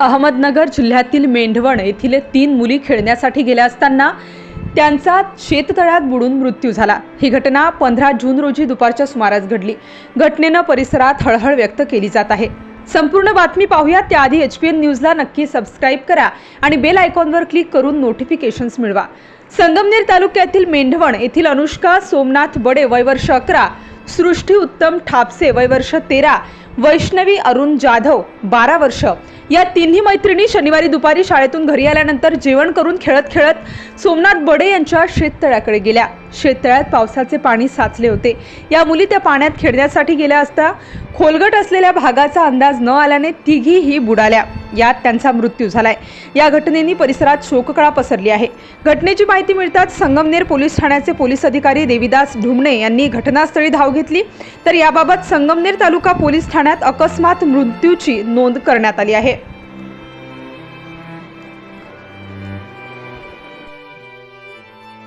अहमदनगर जिल्ह्यातील मेंढवण येथील तीन मुली खेळण्यासाठी गेल्या असताना त्यांचा शेततळ्यात बुडून मृत्यू झाला. ही घटना पंधरा जून रोजी दुपारच्या सुमारास घडली. घटनेनं परिसरात हळहळ व्यक्त केली जात आहे. संपूर्ण बातमी पाहूया त्याआधी एच पी एन न्यूजला नक्की सबस्क्राईब करा आणि बेल आयकॉनवर क्लिक करून नोटिफिकेशन्स मिळवा. संगमनेर तालुक्यातील मेंढवण येथील अनुष्का सोमनाथ बडे वयवर्ष अकरा सृष्टी उत्तम ठापसे वयवर्ष तेरा वैष्णवी अरुण जाधव बारा वर्ष या तिन्ही मैत्रिणी शनिवारी दुपारी शाळेतून घरी आल्यानंतर जेवण करून खेळत खेळत सोमनाथ बडे यांच्या शेततळ्याकडे गेल्या. शेततळ्यात पावसाचे पाणी साचले होते. या मुली त्या पाण्यात खेळण्यासाठी गेल्या असता खोलगट असलेल्या भागाचा अंदाज न आल्याने तिघीही बुडाल्या. यात त्यांचा मृत्यू झालाय. या घटनेने परिसरात शोककळा पसरली आहे. घटनेची माहिती मिळताच संगमनेर पोलीस ठाण्याचे पोलीस अधिकारी देविदास ढुमणे यांनी घटनास्थळी धाव घेतली. तर याबाबत संगमनेर तालुका पोलीस ठाण्यात अकस्मात मृत्यूची नोंद करण्यात आली आहे.